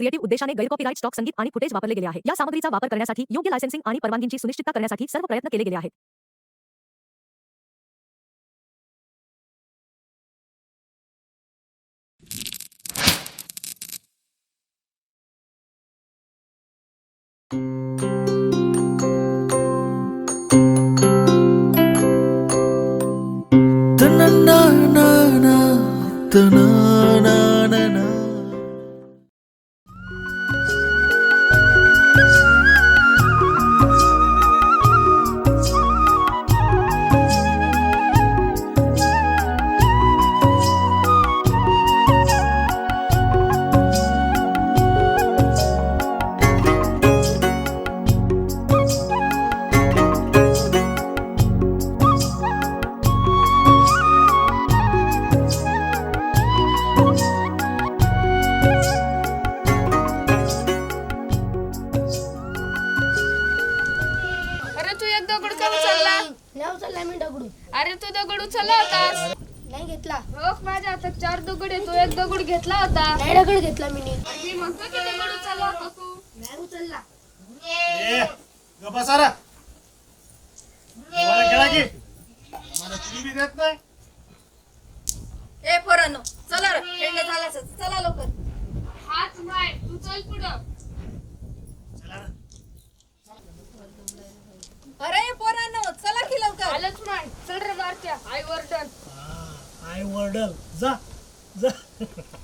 Creative उद्देशाने गैरकॉपीराईट stock संगीत आणि फुटेज वापरले गेले आहे. या सामग्रीचा वापर करण्यासाठी योग्य लायसेन्सिंग आणि परवानगीची सुनिश्चित करण्यासाठी सर्व प्रयत्न केले गेले आहेत. Na na na na अरे पोरांनो चला की लवकर. आलंच मान चल रे मारत्या आय वर्डन. आय वॉर्डल. जा जा.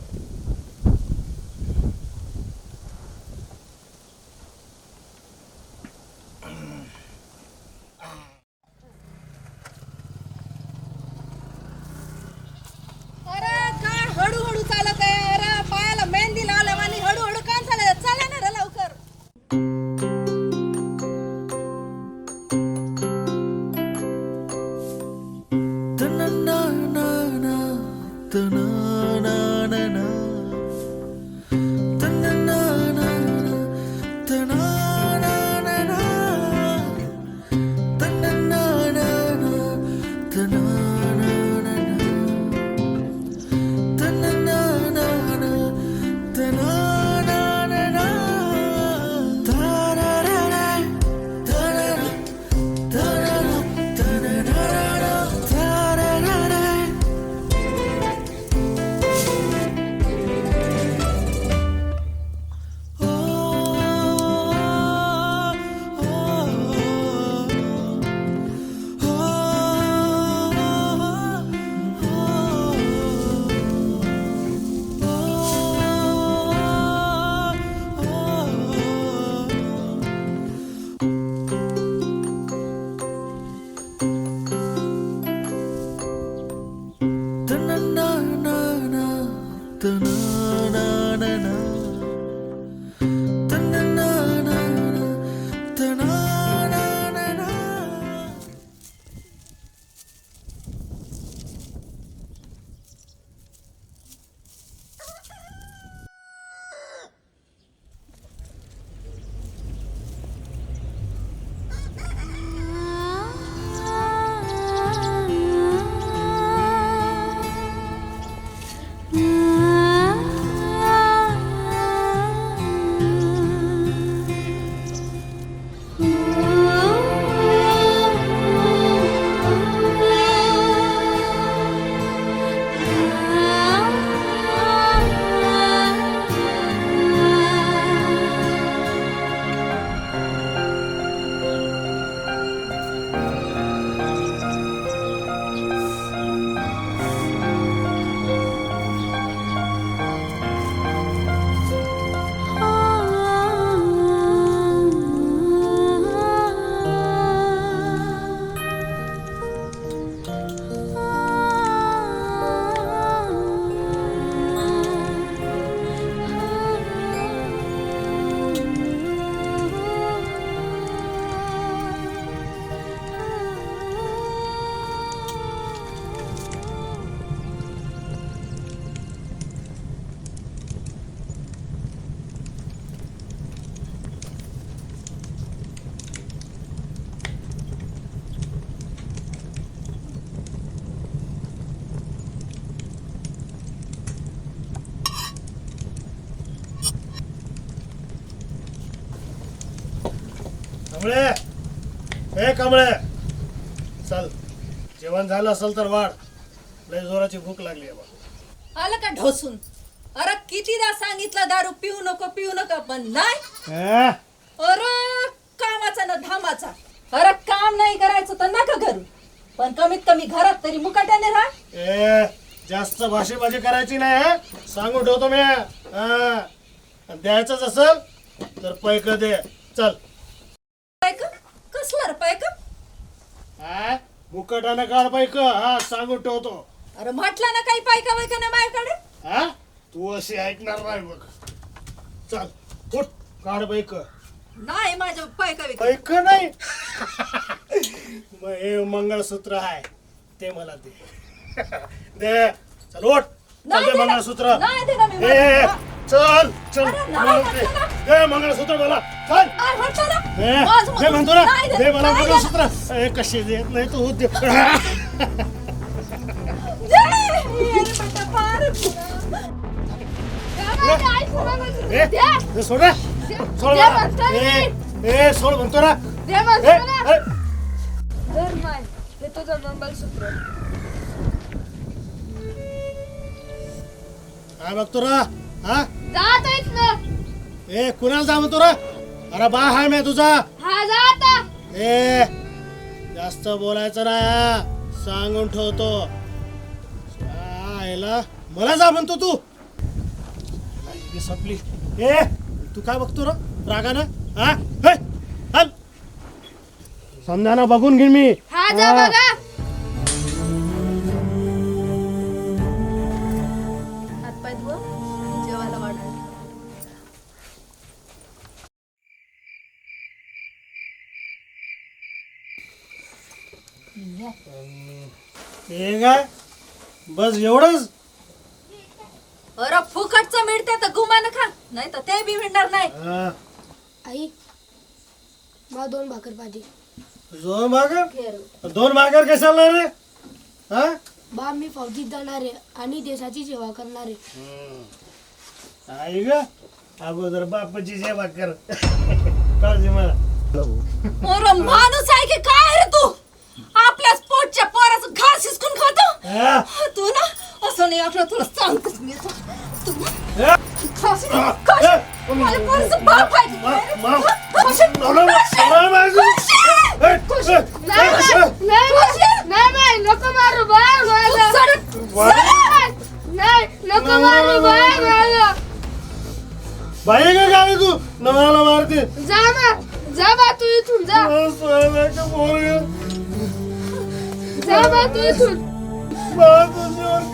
na na na na na कमळे. हे कमळे. चल. जेवण झालं असेल तर वाढ. लय जोराची भूक लागली आहे बा. आलं का ढोसून? अरे कितीदा सांगितलं दारू पिऊ नको पिऊ नका पण नाही? अरे कामाचा ना धामाचा. अरे काम नाही करायचं तर नका करू पण कमीत कमी घरात तरी मुकाट्याने राहा. ए जास्त भाषेबाजी करायची नाही हं? सांगून ठेवतो मी हा. आणि द्यायचंच असेल तर पैक दे. चल पैक कसला रे पैक हा? मुकटानं काढ पैक हा सांगून ठेवतो. अरे म्हटलं ना काही पैका वैका ना माझ्याकडे. हा? तू अशी ऐकणार नाही बघ. चल उठ काढ पैक नाही माझ्या पैका विका पैक नाही? मग हे मंगळसूत्र आहे ते मला दे. दे. चल उठ. चल नाही दे देणार. मंगळसूत्र. नाही देणार मी ए मंगळसूत्र. चल चल. अरे नाही दे. म्हटलं दे मंगळसूत्र मला. चल. अरे ना दे माझं दे म्हणतो ना नाही दे देणार. मला नाही मंगळसूत्र. ए कशी देत नाही तू दे देणार. दे. बेटा, फार ए, ए, सोड. रे. सोड दे मला. म्हणतो ना ए, ए, सोड म्हणतो ना. दे ए, म्हणतो ना ए. धर माय. हे तुझं मंगलसूत्र काय बघतो रा हा? जात ना. ए कुणाला जा म्हणतो रा अरे बा हाय मी तुझा. हा जा आता. ए जास्त बोलायचं नाही हा. सांगून ठेवतो. आयला मला जा म्हणतो तू. आई, संपली. ए तू काय बघतो र? रागानं? हा? हे, हल. समजाना बघून घेईन मी. हा जा हा. बघा काय? बस एवढंच? अरे फुकटचं मिळते तर गुमान खा. नाही तर ते बी मिळणार नाही. हा. आई मला दोन भाकर पाहिजे. दोन भाकर? दोन भाकर कशाला रे? हा? बा मी फौजीत जाणार आहे आणि देशाची सेवा करणार आहे. आई ग अगोदर बापाची सेवा कर. काळजी मला? अरे माणूस आहे की काय रे तू? पोटच्या पोराचं घास हिसकून खातो हा? तू ना असं नाही वाटलं तुला सांगतोच मी आता. तू ना हे? खाशील, खाशील. हे? माझ्या पोराचं बाप आहे तू. मा- मा- खाशील, नवरा- खाशील. नवरा बायको. खाशील. हे, हे, नाही हे, नाही, नाही नाही, नाही नाही नको मारू बाय मला सर- वा- नाही नको मारू बाय मला बाई का गावी तू नवऱ्याला मारते जा ना जा बा तू इथून जा सोन्याचं पोरगं. जा बा तू इथून मला तू जेवण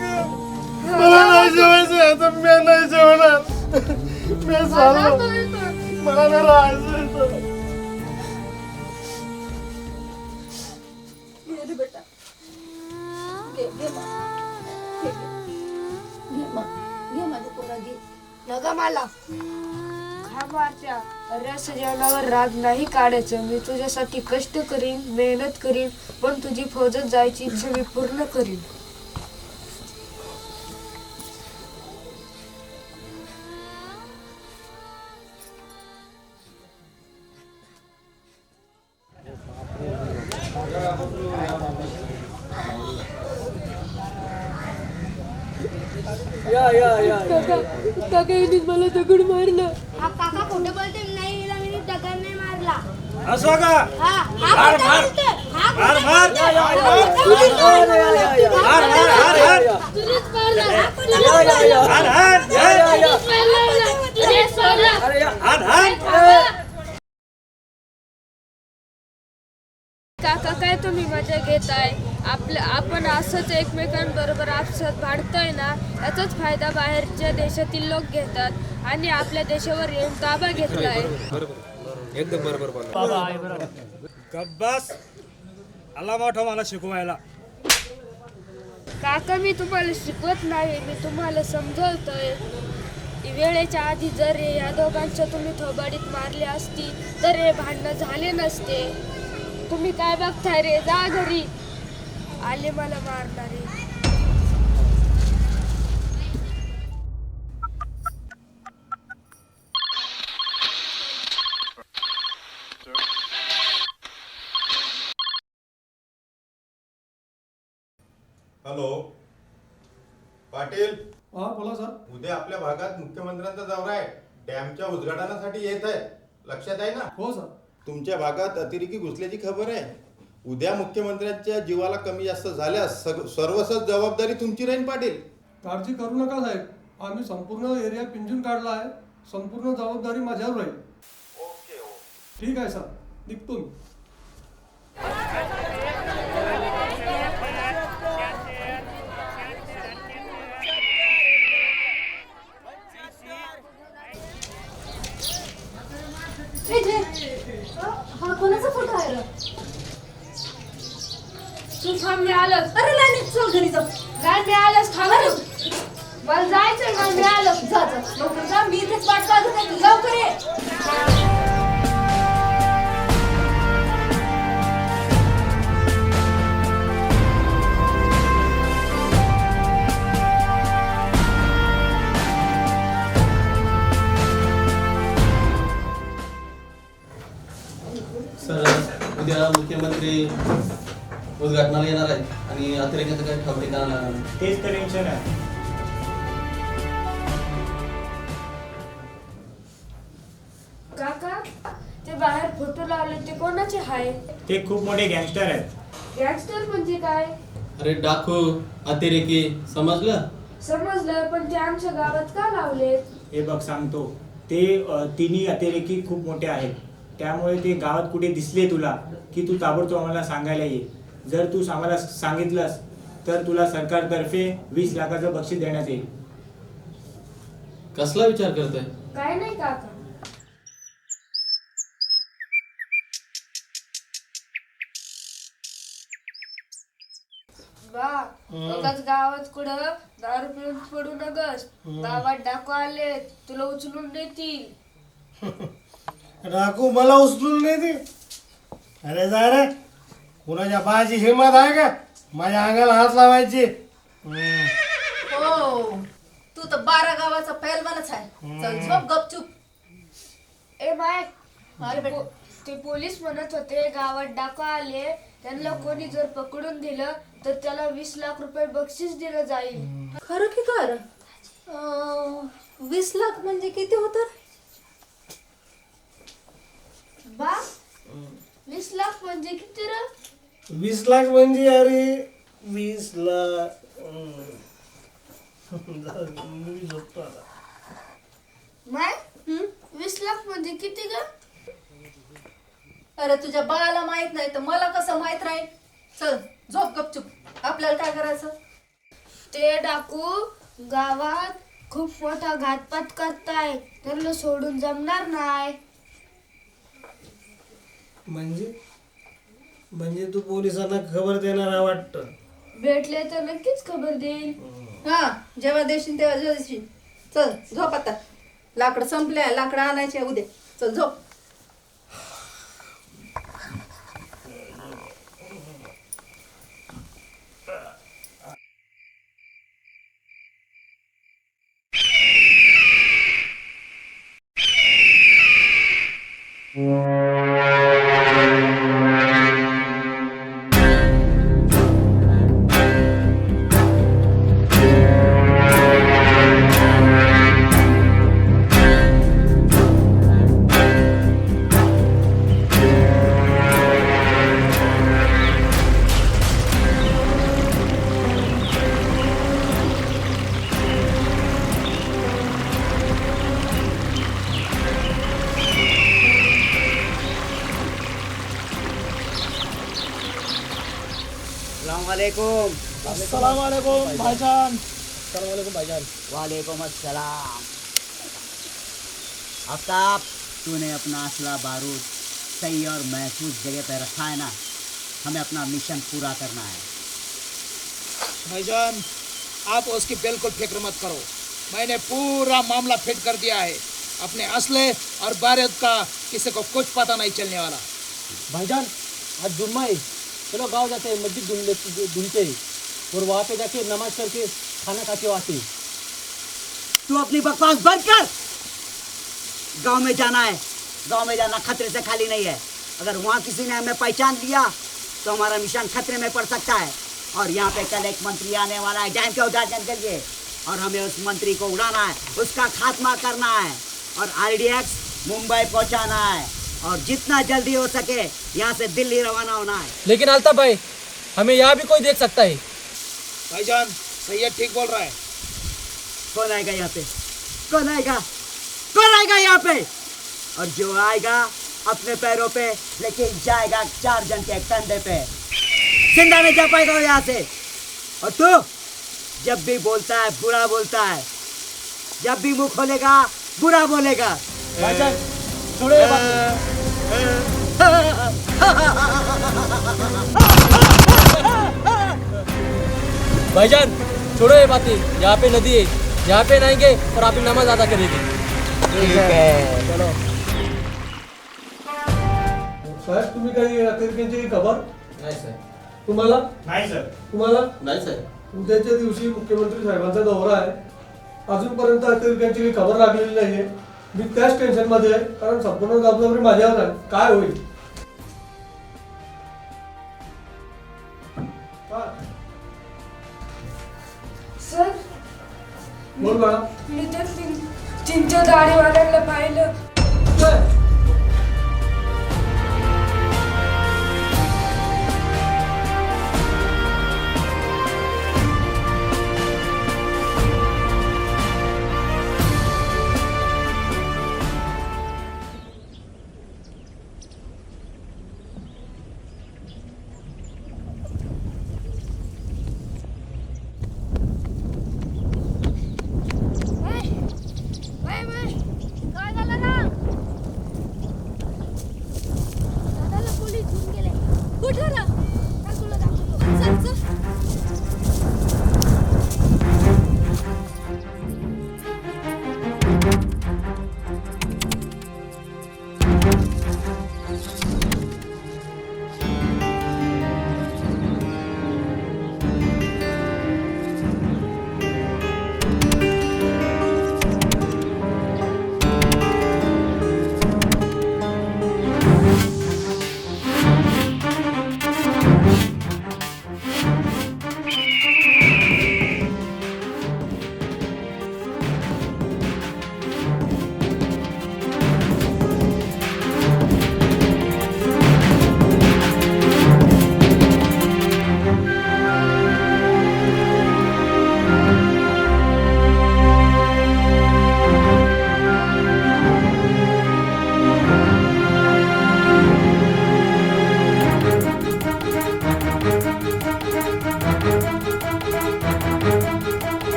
मला नाही जेवायचं आता मी नाही जेवणार मी जा झालो तू इथून मला नाही राहायचं इथं. घे रे बेटा. घे, घे मा. घे, घे. घे मा. घे माझ्या पोरा, घे. नका मला महामारच्या रस जेवणावर राग नाही काढायचं. मी तुझ्यासाठी कष्ट करीन मेहनत करीन पण तुझी फौजत जायची इच्छा मी पूर्ण करीन. काका यांनी मला दगड मारलं. हा काका खोटं बोलते नाही हिला मी दगड नाही मारला. असं का हा हा खोटं बोलते हा मार मार. हार, हार, हार, हार. तुझीच मारलं. हा खोटं बोलते. हार, हार, हार. तुझीच मारलं. हार, हार. काका काय तुम्ही मजा घेताय? आपलं आपण असंच एकमेकांबरोबर आपसात भांडतोय ना याचाच फायदा बाहेरच्या देशातील लोक घेतात आणि आपल्या देशावर येऊन ताबा घेतलाय. एकदम बरोबर बोला गब्बास आला मोठा मला शिकवायला. काका मी तुम्हाला शिकवत नाही मी तुम्हाला समजवतोय. वेळेच्या आधी जर हे या दोघांच्या तुम्ही थोबाडीत मारले असती तर हे भांडणं झाले नसते. तुम्ही काय बघताय रे? जा घरी. आले मला मारणारे. हॅलो. पाटील. हा बोला सर. उद्या आपल्या भागात मुख्यमंत्र्यांचा दौरा आहे. डॅमच्या उद्घाटनासाठी येत आहे. लक्षात आहे ना? हो सर. तुमच्या भागात अतिरेकी घुसल्याची खबर आहे. उद्या मुख्यमंत्र्यांच्या जीवाला कमी जास्त झाल्यास सग- सर्वस्व जबाबदारी तुमची राहील पाटील. काळजी करू नका साहेब. आम्ही संपूर्ण एरिया पिंजून काढला आहे. संपूर्ण जबाबदारी माझ्यावर राहील. ठीक आहे सर निघतो मी. कोणाचा फोटो आहे रे? तू थांब मी आलंच. अरे नाही नाही, चल घरी जाऊ. नाही मी आलंच. थांब. रे. मला जायचंय ना मी आलं जा जा. लवकर जा. मी इथेच वाट पाहत लवकर ये. मुख्यमंत्री उद्घाटनाला येणार आहेत. आणि अतिरेकाचं काही ठाव ठिकाणा. तेच तर टेन्शन आहे. काका ते बाहेर फोटो लावले ते कोणाचे हाय? ते खूप मोठे गँगस्टर आहेत. गँगस्टर म्हणजे काय? अरे डाकू अतिरेकी समजलं? समजलं पण ते आमच्या गावात का लावलेत? हे बघ सांगतो. ते अ, तिन्ही अतिरेकी खूप मोठे आहेत. त्यामुळे ते गावात कुठे दिसले तुला की तू ताबडतोब आम्हाला सांगायला ये. जर तू आम्हाला सांगितलंस तर तुला सरकारतर्फे वीस लाखाचं बक्षीस देण्यात येईल. कसला विचार करतोय काय नाही काका बा गावात कुठं दारू पिऊन पडू नगस गावात डाकू आले तुला उचलून देतील. डाकू मला उचलून नाही ती अरे जा रे. कुणाच्या बाची हिंमत आहे का? माझ्या अंगाला हात लावायची. हम्म. हो. तू तर बारा गावाचा पैलवानच आहे. चल झोप गपचूप. ए माय अरे बेटा. ते पोलीस म्हणत होते गावात डाकू आले. त्यांना कोणी जर पकडून दिलं तर त्याला वीस लाख रुपये बक्षीस दिलं जाईल. खरं की कर वीस लाख म्हणजे किती होत? बा वीस लाख म्हणजे किती र? वीस लाख म्हणजे अरे वीस लाख हम्म. जाऊ दे, मी झोपतो आता. माय वीस लाख म्हणजे किती ग? अरे तुझ्या बाळाला माहीत नाही तर मला कसं माहीत राहील? चल झोप गपचूप. आपल्याला काय करायचं? ते डाकू गावात खूप मोठा घातपात करताय त्यांना सोडून जमणार नाही. म्हणजे म्हणजे तू पोलिसांना खबर देणार आहे वाटतं. भेटले तर नक्कीच खबर देईल हा जेव्हा देशील तेव्हा देशील. चल झोप आता. लाकडं संपले लाकडं आणायचे उद्या. चल झोप. अस्सलाम वालेकुम अस्सलाम आफ्ताब तूने अपना असला बारूद सही और महफूज जगह पर रखा है ना? हमें अपना मिशन पूरा करना है। भाईजान आप उसकी बिल्कुल फ़िक्र मत करो। मैंने पूरा मामला फिट कर दिया है। अपने असले और बारूद का किसी को कुछ पता नहीं चलने वाला। भाईजान आज जुम्मा है। चलो गाँव जाते हैं मस्जिद ढूंढ ढूंढते हैं। और वहाँ पे जाके नमाज़ करके खाना खा के आते हैं। तू अपनी बकवास बंद कर। गाँव में जाना है। गाँव में जाना खतरे से खाली नहीं है। अगर वहाँ किसी ने हमें पहचान लिया तो हमारा मिशन खतरे में पड़ सकता है। और यहाँ पे कल एक मंत्री आने वाला है डैम के उद्घाटन के लिए। और हमें उस मंत्री को उड़ाना है उसका खात्मा करना है। और आरडीएक्स मुंबई पहुँचाना है। और जितना जल्दी हो सके यहाँ से दिल्ली रवाना होना है। लेकिन अल्ताफ भाई हमें यहाँ भी कोई देख सकता है। भाईजान सैयद ठीक बोल रहा है। कौन आएगा यहाँ पे? कौन आएगा? कौन आएगा यहाँ पे? और जो आएगा, अपने पैरों पे, लेकिन जाएगा चार जन के कंधे पे। ज़िंदा नहीं जा पाएगा यहाँ से। और तू, जब भी बोलता है, बुरा बोलता है। जब भी मुँह खोलेगा, बुरा बोलेगा। भाईजान छोड़ो ये बात। भाईजान, छोड़ो ये बातें। यहाँ पे नदी है। यहाँ पे नहाएंगे और आप नमाज अदा करेंगे। साहेब तुम्ही काही अतिरेक्यांची खबर? नाही सर. तुम्हाला? नाही सर. तुम्हाला? नाही साहेब उद्याच्या दिवशी मुख्यमंत्री साहेबांचा दौरा आहे. अजूनपर्यंत अतिरेक्यांची काही खबर लागलेली नाहीये. मी त्याच टेन्शनमध्ये आहे कारण संपूर्ण जबाबदारी माझ्यावर आहे. काय होईल? बोल बाळा मी तर चिंच दाढीवाल्याला पाहिलं. குட்லர்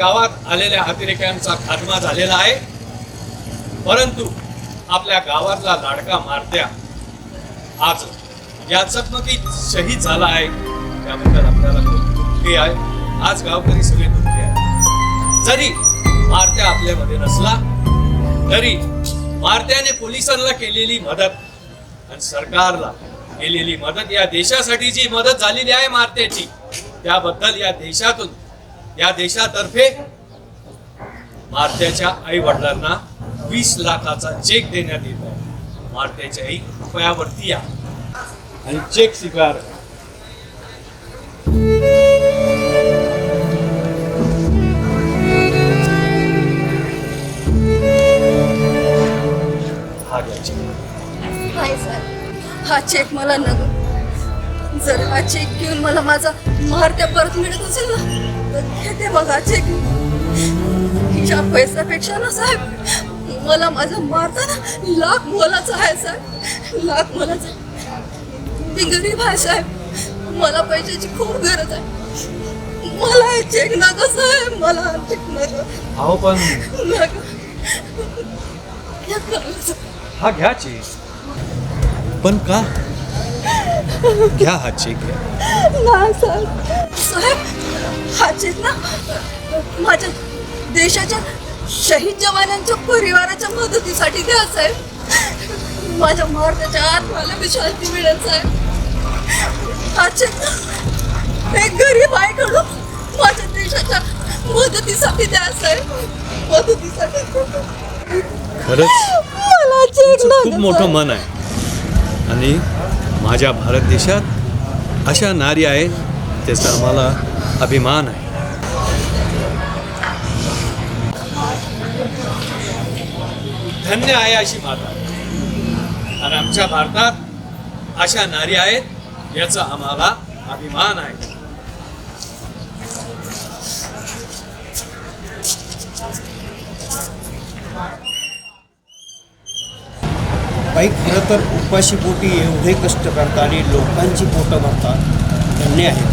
गावात आलेल्या अतिरेक्यांचा खात्मा झालेला आहे. परंतु आपल्या गावातला लाडका मारत्या आज या चकमकीत शहीद झाला आहे. त्याबद्दल आपल्याला खूप दुःखी आहे. आज गावकरी सगळे दुःखी आहे जरी मारत्या आपल्यामध्ये नसला तरी मारत्याने पोलिसांना केलेली मदत आणि सरकारला केलेली मदत या देशासाठी जी मदत झालेली आहे मारत्याची त्याबद्दल या देशातून या देशातर्फे मारत्याच्या आई वडिलांना वीस लाखाचा चेक देण्यात येत आहे. मारत्याच्या आई रुपयावरती या. आणि चेक स्वीकार. हा हा चेक मला नको. जर हा चेक घेऊन मला माझा मारत्या परत मिळत असेल ना तर घेते हा चेक या पैशापेक्षा ना साहेब मला माझा मारता ना लाख मोलाचा आहे साहेब. लाख मोलाचा. मी गरीब आहे साहेब. मला पैशाची खूप गरज आहे. मला हे चेक नको साहेब. मला चेक नको. अहो पण नको. हा घ्या चेक पण का? घ्या हा चेक घ्या नाही साहेब साहेब हा चेक ना माझ्या देशाच्या शहीद जवानांच्या परिवाराच्या मदतीसाठी द्या साहेब. माझ्या भारताच्या आत्माला बी शांती मिळेल साहेब. हा चेक ना एक गरीब आईकडून माझ्या देशाच्या मदतीसाठी द्या साहेब. मदतीसाठी खरंच मला चेक तुमचं खूप मोठं. मन आहे. आणि माझ्या भारत देशात अशा नारी आहेत त्याचा आम्हाला अभिमान आहे. धन्य आहे अशी माता. आणि आमच्या भारतात अशा नारी आहेत याचा आम्हाला अभिमान आहे. बाई खरं तर उपाशी पोटी एवढे कष्ट करता आणि लोकांची पोटं भरतात धन्य आहे.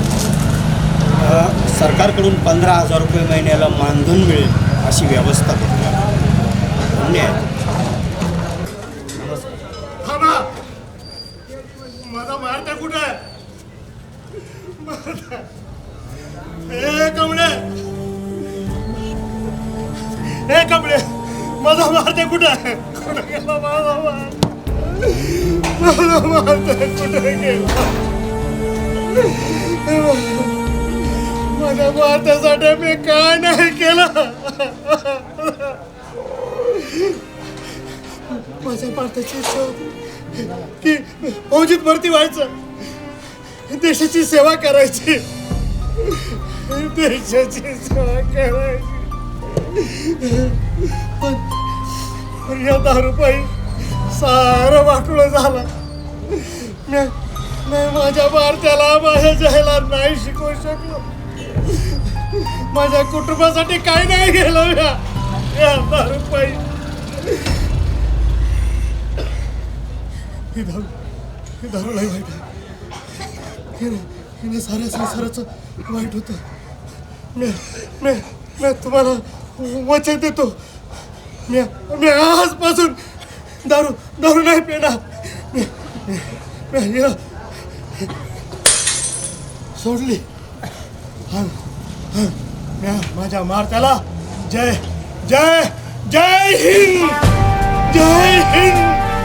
सरकारकडून पंधरा हजार रुपये महिन्याला मानधन मिळेल अशी व्यवस्था केली आहे. धन्य आहे. थांबा. माझा मारता कुठं आहे? माझा मारते कुठं कुठं माझा गेला माझ्या भारतासाठी मी काय नाही केलं. माझ्या भारताची इच्छा होती की फौजीत भरती व्हायचं. देशाची सेवा करायची. देशाची सेवा करायची. पण पण सारं वाटलं झालं. मी माझ्या भारत्याला माझ्या जयला नाही शिकवू शकलो. माझ्या कुटुंबासाठी काय नाही गेलं या? या ही दारू ही दारू लई वाईट आहे. हिने हिने साऱ्या संसाराचं वाईट होतं. मी मी मी तुम्हाला वचन देतो. मी मी आजपासून दारू दारू नाही पिणार. सोडली हा हा मी माझ्या मारत्याला जय जय जय हिंद जय हिंद